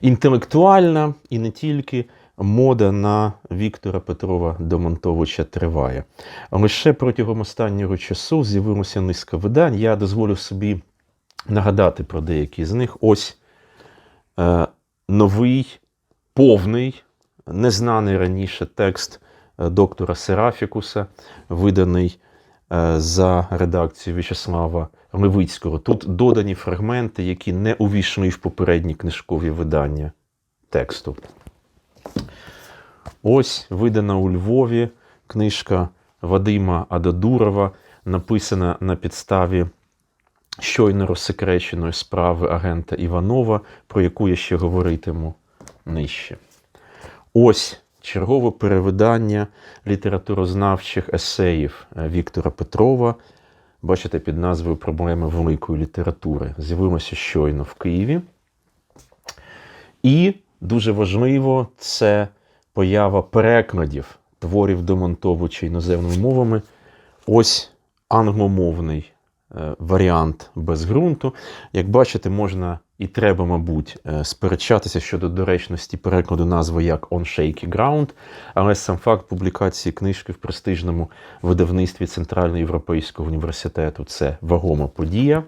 інтелектуальна і не тільки мода на Віктора Петрова Домонтовича триває. Лише протягом останнього часу з'явилося низка видань. Я дозволю собі нагадати про деякі з них. Ось е, новий, повний, незнаний раніше текст е, доктора Серафікуса, виданий е, за редакцією В'ячеслава Левицького. Тут додані фрагменти, які не увійшли в попередні книжкові видання тексту. Ось видана у Львові книжка Вадима Ададурова, написана на підставі щойно розсекреченої справи агента Іванова, про яку я ще говоритиму нижче. Ось чергове перевидання літературознавчих есеїв е, Віктора Петрова. Бачите, під назвою Проблеми великої літератури. З'явилося щойно в Києві. І дуже важливо це поява перекладів творів демонтову чи іноземними мовами. Ось англомовний варіант без ґрунту. Як бачите, можна і треба, мабуть, е, сперечатися щодо доречності перекладу назви як On Shaky Ground, але сам факт публікації книжки в престижному видавництві Центральноєвропейського університету це вагома подія.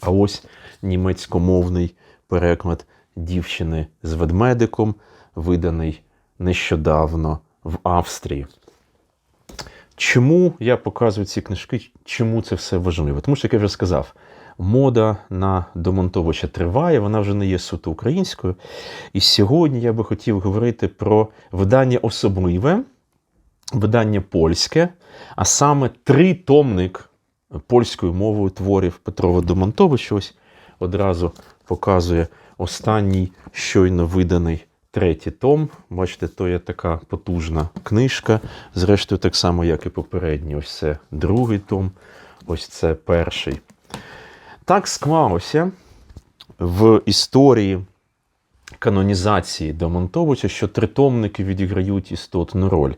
А ось німецькомовний переклад дівчини з ведмедиком, виданий нещодавно в Австрії. Чому я показую ці книжки? Чому це все важливо? Тому що, як я вже сказав, мода на Домонтовича триває, вона вже не є суто українською. І сьогодні я би хотів говорити про видання особливе, видання польське, а саме тритомник польською мовою творів Петрова Домонтовича. Ось одразу показує останній щойно виданий третій том. Бачите, то є така потужна книжка. Зрештою, так само, як і попередній. Ось це другий том, ось це перший. Так склалося в історії канонізації Домонтовича, що тритомники відіграють істотну роль.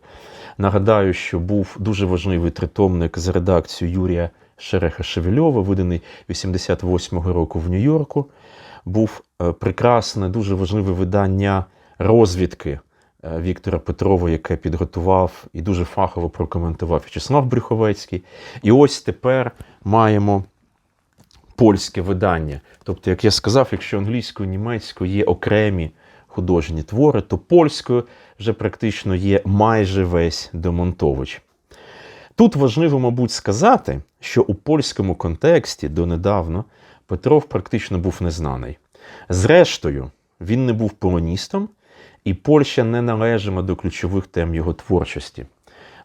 Нагадаю, що був дуже важливий тритомник з редакцією Юрія Шереха Шевельова, виданий 88-го року в Нью-Йорку. Був е, прекрасне, дуже важливе видання розвідки е, Віктора Петрова, яке підготував і дуже фахово прокоментував В'ячеслав Брюховецький. І ось тепер маємо польське видання. Тобто, як я сказав, якщо англійською, німецькою є окремі художні твори, то польською вже практично є майже весь Домонтович. Тут важливо, мабуть, сказати, що у польському контексті донедавна Петров практично був незнаний. Зрештою, він не був полоністом, і Польща не належала до ключових тем його творчості.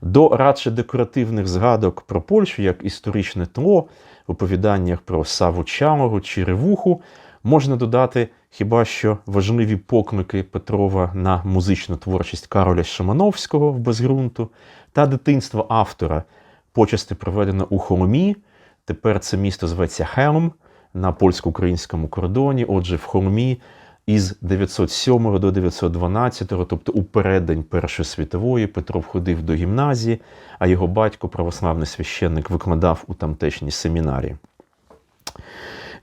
До радше декоративних згадок про Польщу як історичне тло в оповіданнях про Саву Чалого чи Ревуху можна додати хіба що важливі поклики Петрова на музичну творчість Кароля Шимановського в безґрунту та дитинство автора, почасти проведено у Холмі. Тепер це місто зветься Хелм на польсько-українському кордоні. Отже, в Холмі із 907 до 912, тобто у переддень Першої світової, Петро входив до гімназії, а його батько, православний священник, викладав у тамтешній семінарії.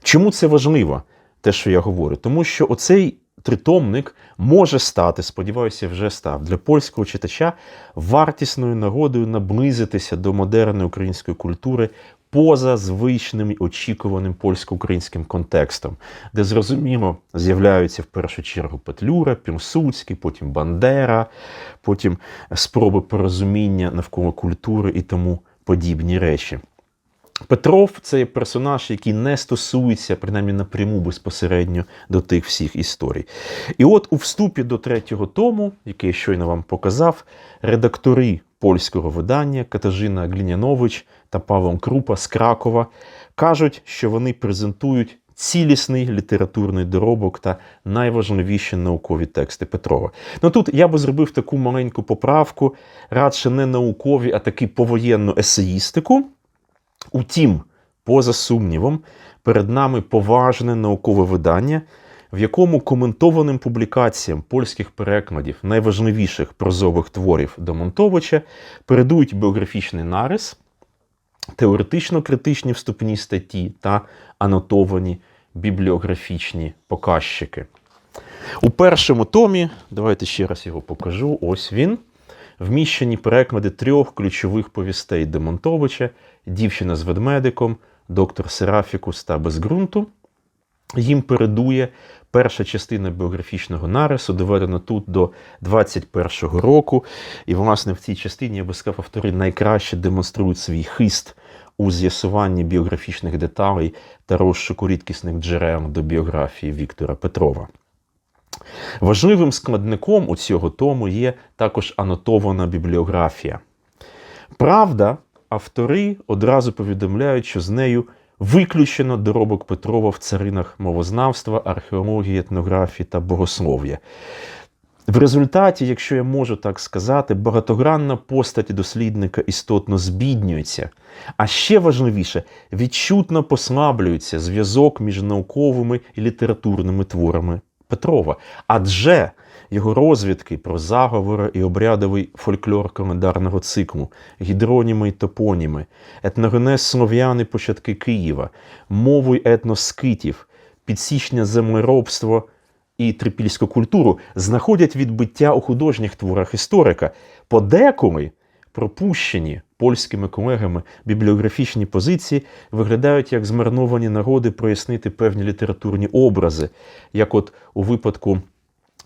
Чому це важливо, те, що я говорю? Тому що оцей тритомник може стати, сподіваюся, вже став для польського читача вартісною нагодою наблизитися до модерної української культури поза звичним і очікуваним польсько-українським контекстом, де зрозуміло з'являються в першу чергу Петлюра, Пірсуцький, потім Бандера, потім спроби порозуміння навколо культури і тому подібні речі. Петров це персонаж, який не стосується, принаймні напряму безпосередньо до тих всіх історій. І от у вступі до третього тому, який я щойно вам показав, редактори польського видання Катажина Глінянович та Павлом Крупа з Кракова кажуть, що вони презентують цілісний літературний доробок та найважливіші наукові тексти Петрова. Ну тут я би зробив таку маленьку поправку, радше не наукові, а таки повоєнну есеїстику. Утім, поза сумнівом, перед нами поважне наукове видання, в якому коментованим публікаціям польських перекладів найважливіших прозових творів Домонтовича передують біографічний нарис, теоретично-критичні вступні статті та анотовані бібліографічні показчики. У першому томі, давайте ще раз його покажу. Ось він. Вміщені переклади трьох ключових повістей Демонтовича: Дівчина з ведмедиком, доктор Серафікус та Безґрунту. Їм передує перша частина біографічного нарису, доведена тут до 21-го року. І, власне, в цій частині, я би сказав, автори найкраще демонструють свій хист у з'ясуванні біографічних деталей та розшуку рідкісних джерел до біографії Віктора Петрова. Важливим складником у цього тому є також анотована бібліографія. Правда, автори одразу повідомляють, що з нею виключено доробок Петрова в царинах мовознавства, археології, етнографії та богослов'я. В результаті, якщо я можу так сказати, багатогранна постать дослідника істотно збіднюється, а ще важливіше, відчутно послаблюється зв'язок між науковими і літературними творами Петрова. Адже його розвідки про заговори і обрядовий фольклор календарного циклу, гідроніми й топоніми, етногенез слов'яни початки Києва, мову й етноскитів, підсічне землеробство і трипільську культуру знаходять відбиття у художніх творах історика, подеколи пропущені польськими колегами бібліографічні позиції виглядають як змарновані нагоди прояснити певні літературні образи, як от у випадку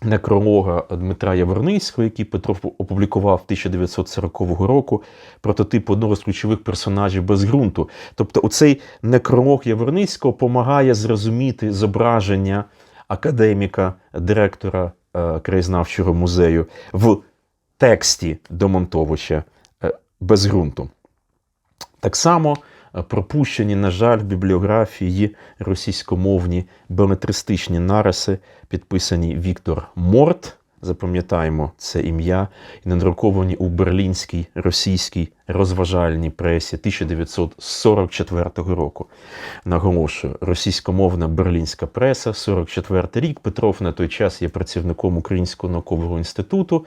некролога Дмитра Яворницького, який Петров опублікував 1940 року, прототип одного з ключових персонажів без ґрунту. Тобто, оцей некролог Яворницького допомагає зрозуміти зображення академіка, директора е, краєзнавчого музею в тексті Домонтовича без ґрунту. Так само е, пропущені, на жаль, в бібліографії російськомовні белетристичні нариси, підписані Віктор Морт. Запам'ятаємо це ім'я і надруковані у берлінській російській розважальній пресі 1944 року. Наголошую, російськомовна берлінська преса, 44 рік. Петров на той час є працівником Українського наукового інституту.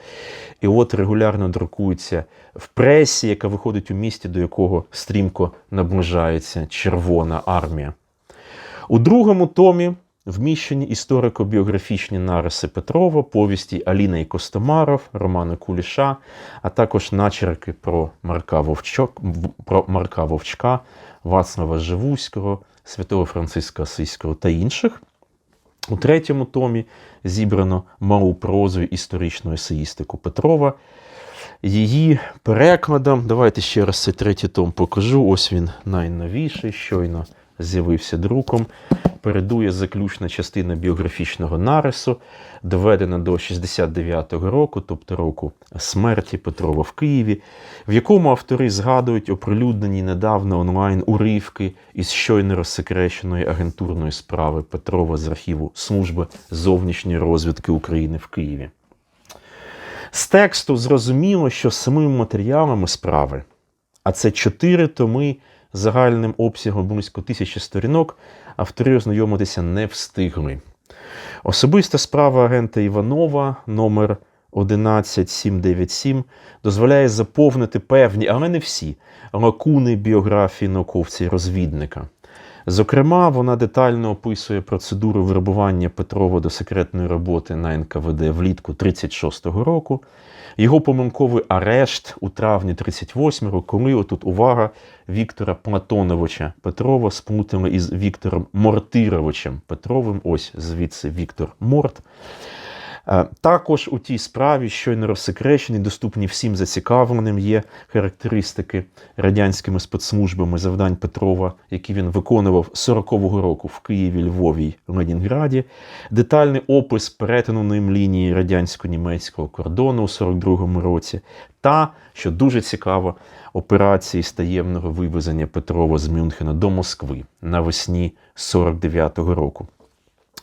І от регулярно друкується в пресі, яка виходить у місті, до якого стрімко наближається Червона армія. У другому томі вміщені історико-біографічні нариси Петрова, повісті Аліна і Костомаров, Романа Куліша, а також начерки про Марка, Вовчок, про Марка Вовчка, Вацлава Живуського, Святого Франциска Асийського та інших. У третьому томі зібрано малу прозу історичну есеїстику Петрова. Її перекладом, давайте ще раз цей третій том покажу. Ось він найновіший, щойно з'явився друком. Передує заключна частина біографічного нарису, доведена до 69-го року, тобто року смерті Петрова в Києві, в якому автори згадують оприлюднені недавно онлайн уривки із щойно розсекреченої агентурної справи Петрова з архіву Служби зовнішньої розвідки України в Києві. З тексту зрозуміло, що самими матеріалами справи, а це чотири томи загальним обсягом близько тисячі сторінок, автори ознайомитися не встигли. Особиста справа агента Іванова номер 11797 дозволяє заповнити певні, але не всі, лакуни біографії науковця і розвідника. Зокрема, вона детально описує процедуру вербування Петрова до секретної роботи на НКВД влітку 36-го року, його помилковий арешт у травні 38-го, коли отут увага Віктора Платоновича Петрова сплутали із Віктором Мортировичем Петровим. Ось звідси Віктор Морт. Е, також у тій справі, щойно розсекречені, доступні всім зацікавленим, є характеристики радянськими спецслужбами завдань Петрова, які він виконував 40-го року в Києві, Львові й Ленінграді, детальний опис перетину ним лінії радянсько-німецького кордону у 42-му році, та, що дуже цікаво, операції з таємного вивезення Петрова з Мюнхена до Москви навесні 49-го року.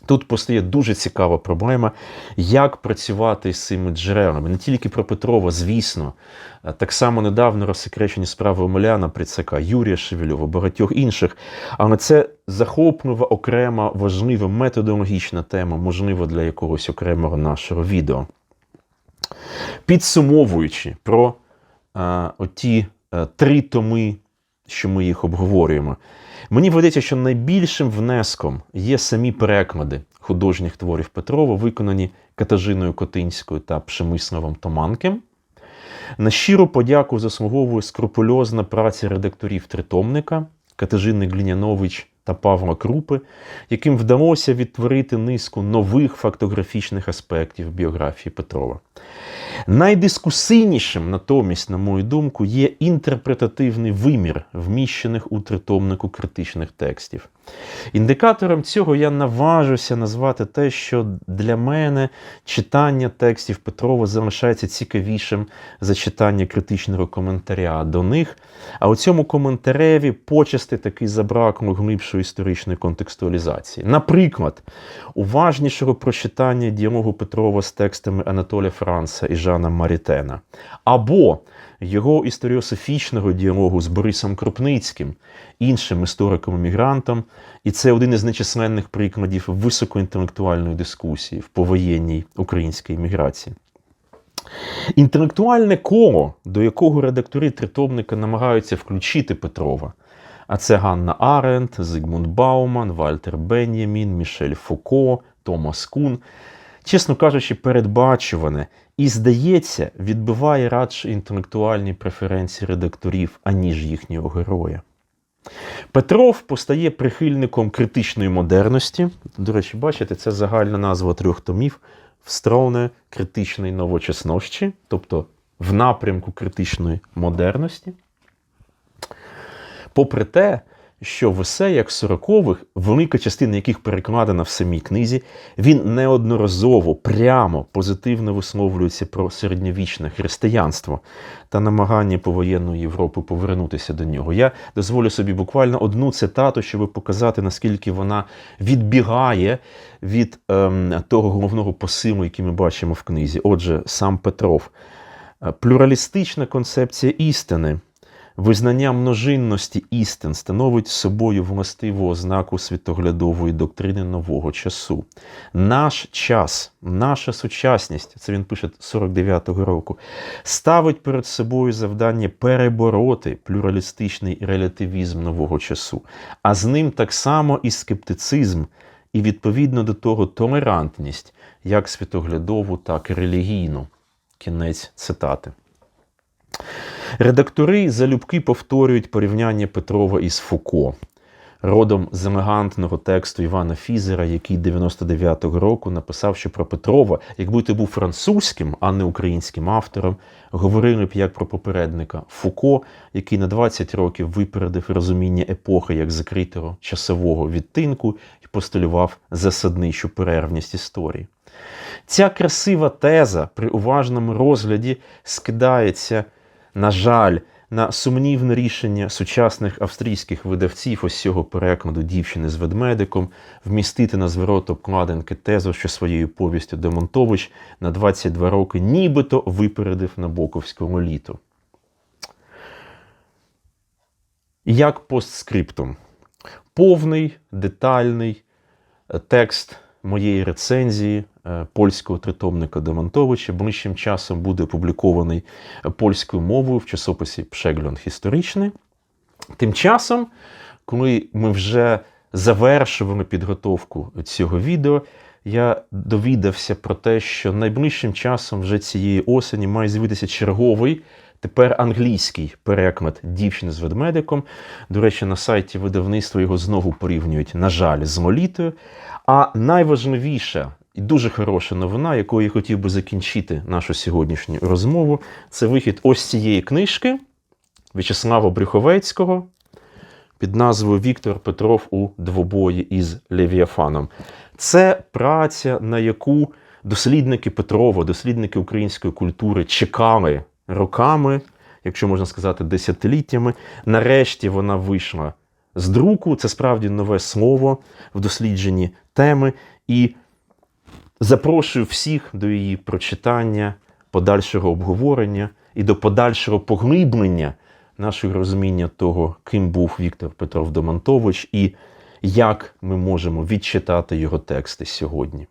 Тут постає дуже цікава проблема, як працювати з цими джерелами. Не тільки про Петрова, звісно, так само недавно розсекречені справи Омеляна, Прицака, Юрія Шевельова, багатьох інших. Але це захоплива, окрема, важлива методологічна тема, можливо, для якогось окремого нашого відео. Підсумовуючи про а, оті а, три томи, що ми їх обговорюємо. Мені видається, що найбільшим внеском є самі переклади, художніх творів Петрова, виконані Катажиною Котинською та Пшемиславом Томанким. На щиру подяку заслуговує скрупульозна праця редакторів тритомника Катажини Глінянович та Павла Крупи, яким вдалося відтворити низку нових фактографічних аспектів біографії Петрова. Найдискусійнішим, натомість, на мою думку, є інтерпретативний вимір вміщених у тритомнику критичних текстів. Індикатором цього я наважуся назвати те, що для мене читання текстів Петрова залишається цікавішим за читання критичного коментаря до них. А у цьому коментареві почасти таки забракло глибшої історичної контекстуалізації. Наприклад, уважнішого прочитання діалогу Петрова з текстами Анатолія Франца і Жана Марітена, або його історіософічного діалогу з Борисом Кропницьким, іншим істориком-емігрантом, і це один із нечисленних прикладів високоінтелектуальної дискусії в повоєнній українській імміграції. Інтелектуальне коло, до якого редактори тритомника намагаються включити Петрова, а це Ганна Аренд, Зигмунд Бауман, Вальтер Бен'ямін, Мішель Фуко, Томас Кун, чесно кажучи, передбачуване і, здається, відбиває радше інтелектуальні преференції редакторів, аніж їхнього героя. Петров постає прихильником критичної модерності. До речі, бачите, це загальна назва трьох томів в сторони критичної новочесності, тобто в напрямку критичної модерності. Попри те, що в есеях 40-х, велика частина яких перекладена в самій книзі, він неодноразово прямо позитивно висловлюється про середньовічне християнство та намагання повоєнної Європи повернутися до нього. Я дозволю собі буквально одну цитату, щоб показати, наскільки вона відбігає від ем, того головного посилу, який ми бачимо в книзі. Отже, сам Петров. Плюралістична концепція істини. Визнання множинності істин становить собою властиву ознаку світоглядової доктрини нового часу. Наш час, наша сучасність, це він пише 49-го року, ставить перед собою завдання перебороти плюралістичний релятивізм нового часу, а з ним так само і скептицизм, і відповідно до того толерантність, як світоглядову, так і релігійну. Кінець цитати. Редактори залюбки повторюють порівняння Петрова із Фуко, родом з елегантного тексту Івана Фізера, який 99-го року написав, що про Петрова, якби ти був французьким, а не українським автором, говорили б як про попередника Фуко, який на 20 років випередив розуміння епохи як закритого часового відтинку і постулював засадничу перервність історії. Ця красива теза при уважному розгляді скидається на жаль, на сумнівне рішення сучасних австрійських видавців ось цього перекладу дівчини з ведмедиком вмістити на зворот обкладинки тезу, що своєю повістю Демонтович на 22 роки нібито випередив Набоковську літу. Як постскриптум. Повний детальний е, текст моєї рецензії е, польського тритомника Демонтовича ближчим часом буде опублікований польською мовою в часописі Пшегльонг історичний. Тим часом, коли ми вже завершували підготовку цього відео, я довідався про те, що найближчим часом вже цієї осені має з'явитися черговий. Тепер англійський переклад дівчини з ведмедиком. До речі, на сайті видавництва його знову порівнюють, на жаль, з молітою. А найважливіша і дуже хороша новина, якою я хотів би закінчити нашу сьогоднішню розмову, це вихід ось цієї книжки В'ячеслава Брюховецького під назвою Віктор Петров у двобої із Левіафаном. Це праця, на яку дослідники Петрова, дослідники української культури чекали роками, якщо можна сказати, десятиліттями. Нарешті вона вийшла з друку. Це справді нове слово в дослідженні теми. І запрошую всіх до її прочитання, подальшого обговорення і до подальшого поглиблення нашого розуміння того, ким був Віктор Петров Домонтович і як ми можемо відчитати його тексти сьогодні.